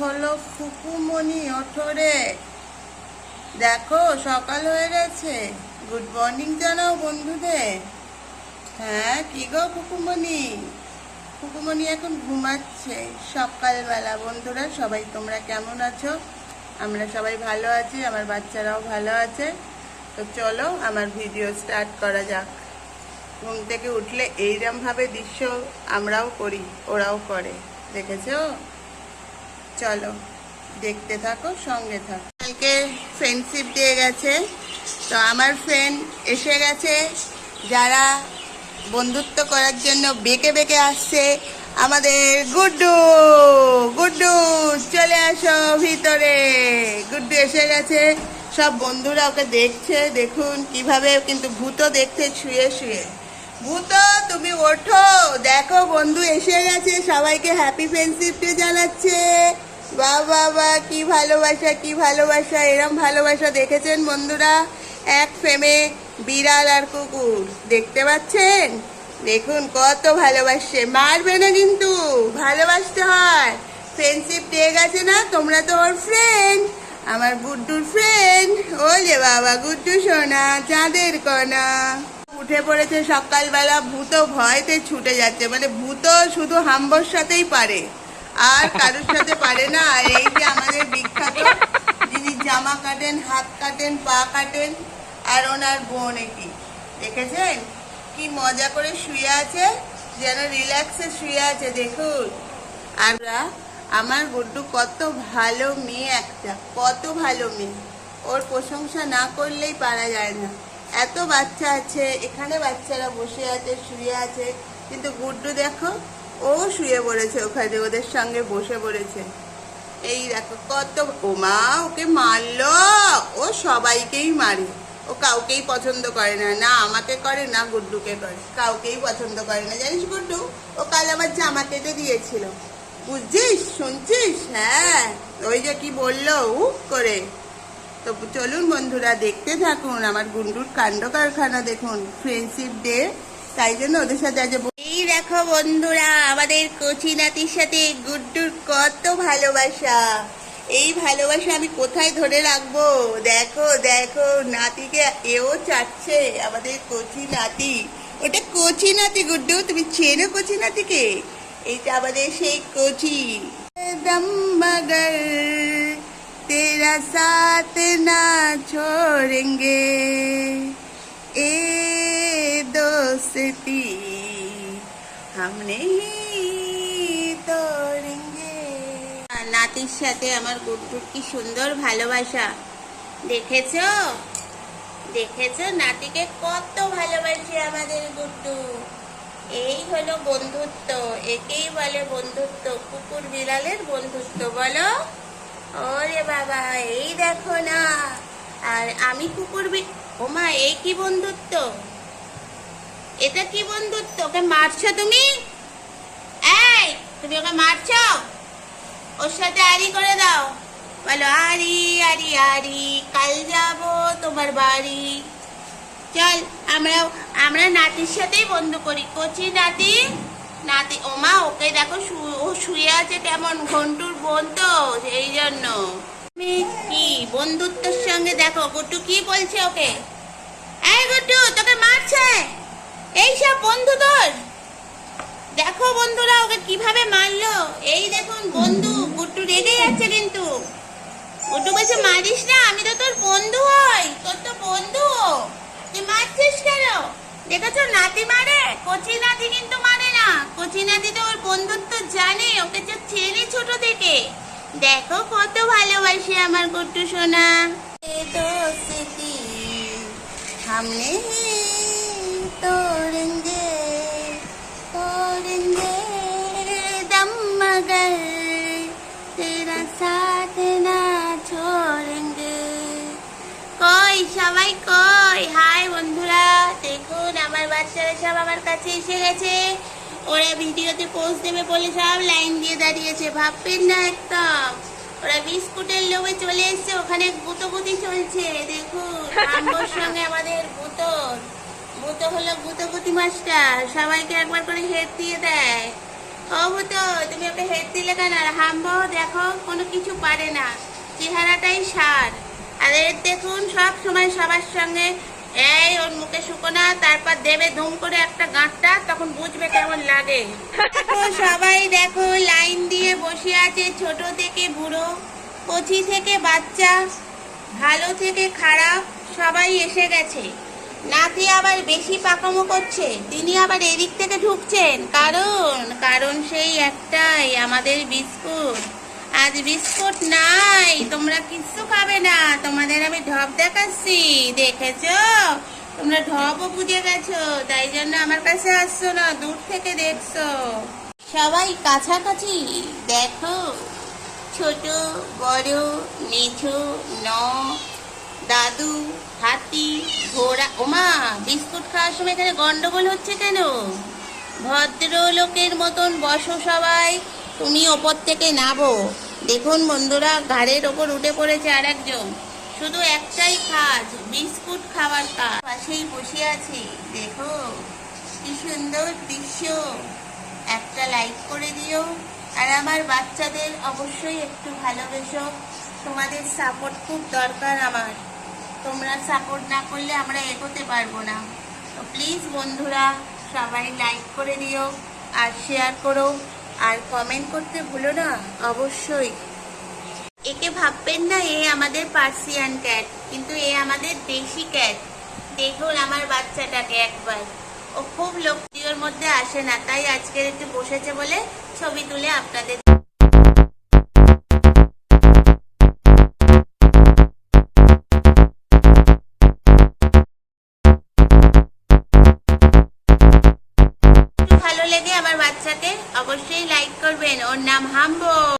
হলো ফুকুমনি ওঠরে দেখো, সকাল হয়ে গেছে। গুড মর্নিং জানাও বন্ধুদের। হ্যাঁ কি গো ফুকুমনি ফুকুমনি এখন ঘুমাচ্ছে। সকালবেলা, বন্ধুরা, সবাই তোমরা কেমন আছো? আমরা সবাই ভালো আছি, আমার বাচ্চারাও ভালো আছে। তো চলো, আমার ভিডিও স্টার্ট করা যাক। ঘুম থেকে উঠলে এইরকম ভাবে দৃশ্য আমরাও করি, ওরাও করে, দেখেছ? চলো, দেখতে থাকো, সঙ্গে থাকো। কালকে ফ্রেন্ডশিপ দিয়ে গেছে, তো আমার ফ্রেন্ড এসে গেছে, যারা বন্ধুত্ব করার জন্য বেঁকে বেঁকে আসছে, আমাদের গুড্ডু গুড্ডু, চলে আসো ভিতরে। গুড্ডু এসে গেছে, সব বন্ধুরা ওকে দেখছে, দেখুন কীভাবে কিন্তু ভূত দেখতে শুয়ে শুয়ে। ভূত, তুমি ওঠো, দেখো বন্ধু এসে গেছে, সবাইকে হ্যাপি ফ্রেন্ডশিপ ডে জানাচ্ছে। বা বাবা কি ভালোবাসা কি ভালোবাসা, এরম ভালোবাসা দেখেছেন বন্ধুরা? এক ফ্রেমে বিড়াল আর কুকুর, দেখতে পাচ্ছেন? দেখুন কত ভালোবাসছে, মারবে না কিন্তু, ভালোবাসতে হয়। ফ্রেন্ডশিপ ডে গেছে না? তোমরা তো ওর ফ্রেন্ড আমার গুড্ডুর ফ্রেন্ড ওলে বাবা, গুড্ডু সোনা, চাঁদের কণা। উঠে পড়েছে সকালবেলা, ভূত ভয়তে ছুটে যাচ্ছে মানে ভূত শুধু হাম্বর সাথেই পারে। আর কারোর সাথে পারে না। আর এই যে আমাদের বিখ্যাত যিনি জামা কাটেন, হাত কাটেন, পা কাটেন, আর ওনার বোন এটি দেখেছেন? কি মজা করে শুয়ে আছে, যেন রিল্যাক্সে শুয়ে আছে, দেখুন। আর আমার গুড্ডু কত ভালো মেয়ে একটা, কত ভালো মেয়ে। ওর প্রশংসা না করলেই পারা যায় না। এত বাচ্চা আছে, এখানে বাচ্চারা বসে আছে, শুয়ে আছে। কিন্তু গুড্ডু দেখো ও শুয়ে পড়েছে ওখানে, ওদের সঙ্গে বসে পড়েছে। এই দেখো কত, ও মা ওকে মারলো, ও সবাইকেই মারে। ও কাউকেই পছন্দ করে না না আমাকে করে, না গুড্ডুকে করে। কাউকেই পছন্দ করে না। জানিস গুড্ডু, ও কাল আমার জামা কেটে দিয়েছিল। বুঝছিস, শুনছিস? হ্যাঁ ওই যে কি বলল উপ করে। তো চলুন বন্ধুরা, দেখতে থাকুন। আমার গুন্ডুর কাণ্ড কারখানা দেখুন ফ্রেন্ডশিপ ডে তাই জন্য ওদের সাথে আজ দেখো বন্ধুরা, আমাদের কচি নাতির সাথে গুড্ডুর কত ভালোবাসা। এই ভালোবাসা আমি কোথায় ধরে রাখব? দেখো দেখো, নাতিকে এও চাচ্ছে আমাদের কচি নাতি। ওটা কচি নাতি গুড্ডু, তুমি চেনো কচি নাতিকে? এইটা আমাদের সেই কচি। দম তেরা সাথ না ছোড়েঙ্গে। এ দোস্তি সামনে নাতির সাথে আমার গুড্ডুর কি সুন্দর ভালোবাসা। দেখেছ? দেখেছ? নাতিকে কত ভালোবাসে আমাদের গুড্ডু। এই হলো বন্ধুত্ব। একেই বলে বন্ধুত্ব। কুকুর বিড়ালের বন্ধুত্ব, বলো? ওরে বাবা, এই দেখো না। আর আমি কুকুর বি ওমা এই কি বন্ধুত্ব? এটা কি বন্ধুত্ব? ওকে মারছো তুমি? এই, তুমি ওকে মারছো? ওর সাথে আরি করে দাও। বলো আরি আরি আরি কাল যাব তোমার বাড়ি। চল আমরা আমরা নাতির সাথেই বন্ধু করি। কচি নাতি? নাতি ওমা ওকে দেখো ও শুয়ে আছে কেমন? ঘন্টুর বোন তো এই জন্য। কি বন্ধুত্বের সঙ্গে দেখো? গুট্টু কি বলছে ওকে? এই গুট্টু তোকে মারছে? এই সব বন্ধু তোর? দেখো বন্ধুরা, ওকে কীভাবে মারলো? এই দেখুন বন্ধু গুট্টু রেগে যাচ্ছে কিন্তু। গুট্টু বলছে, মারিস না, আমি তো তোর বন্ধু হই, তোর তো বন্ধু। তুই মারছিস কেন? দেখেছ, নাতি মারে, কচি নাতি কিন্তু মারে না। কচি নাতি তো ওর বন্ধুত্ব জানে, ওকে যে চেনে ছোট থেকে। দেখো কত ভালোবাসি আমার গুট্টু সোনা। তো স্মৃতি തോടുങ്കേ തോടുങ്കേ, ദമ്മകൾ. কই সবাই কই হাই বন্ধুরা দেখুন আমার বাচ্চারা সব আমার কাছে এসে গেছে ওরা ভিডিওতে পোস্ট দেবে বলে সব লাইন দিয়ে দাঁড়িয়েছে ভাববেন না একদম ওরা বিস্কুটের লোভে চলে এসছে ওখানে গুঁতো গুঁতি চলছে দেখুন আমার সঙ্গে আমাদের ভূত হলো গুতগুতি মাস্টার। সবাইকে একবার করে হেড দিয়ে দেয়। ও তো তুমি ওকে হেড দিলে কেন? আর হাম্বো দেখো, কোনো কিছু পারে না। চেহারাটাই সার। আর এর দেখুন, সব সময় সবার সঙ্গে এই ওর মুখে শুকোনা তারপর দেবে ধুম করে একটা গাঁটটা, তখন বুঝবে কেমন লাগে। সবাই দেখো, লাইন দিয়ে বসে আছে ছোট থেকে বুড়ো, কচি থেকে বাচ্চা, ভালো থেকে খারাপ, সবাই এসে গেছে। নাতি আবার বেশি পাকামো করছে। তিনি আবার এদিক থেকে ঢুকছেন। কারণ কারণ সেই একটাই আমাদের বিস্কুট। আজ বিস্কুট নাই, তোমরা কিচ্ছু খাবে না। তোমাদের আমি ঢপ দেখাচ্ছি, দেখেছ? তোমরা ঢপও বুঝে গেছো, তাই জন্য আমার কাছে আসছো না, দূর থেকে দেখছ। সবাই কাছাকাছি, দেখো। ছোট, বড় নিচু ন দাদু, হাতি, ঘোড়া, ওমা, বিস্কুট খাওয়ার সময় এখানে গন্ডগোল হচ্ছে কেন? ভদ্রলোকের মতন বসো সবাই, তুমি ওপর থেকে নাবো দেখুন বন্ধুরা, ঘাড়ের ওপর উঠে পড়েছে আর একজন শুধু একটাই কাজ, বিস্কুট খাওয়ার কাজ। পাশেই বসে আছি। দেখো, কি সুন্দর দৃশ্য। একটা লাইক করে দিও। আর আমার বাচ্চাদের অবশ্যই একটু ভালোবেসো। তোমাদের সাপোর্ট খুব দরকার আমার। তোমরা সাপোর্ট না করলে আমরা এগোতে পারব না। তো প্লিজ বন্ধুরা, সবাই লাইক করে দিও আর শেয়ার করো। আর কমেন্ট করতে ভুলো না, অবশ্যই। একে ভাববেন না, এ আমাদের পার্সিয়ান ক্যাট কিন্তু এ আমাদের দেশি ক্যাট দেখুন আমার বাচ্চাটাকে একবার। ও খুব লোকপ্রিয়র মধ্যে আসে না, তাই আজকের একটু বসেছে বলে ছবি তুলে আপনাদের 7 on Namhambo.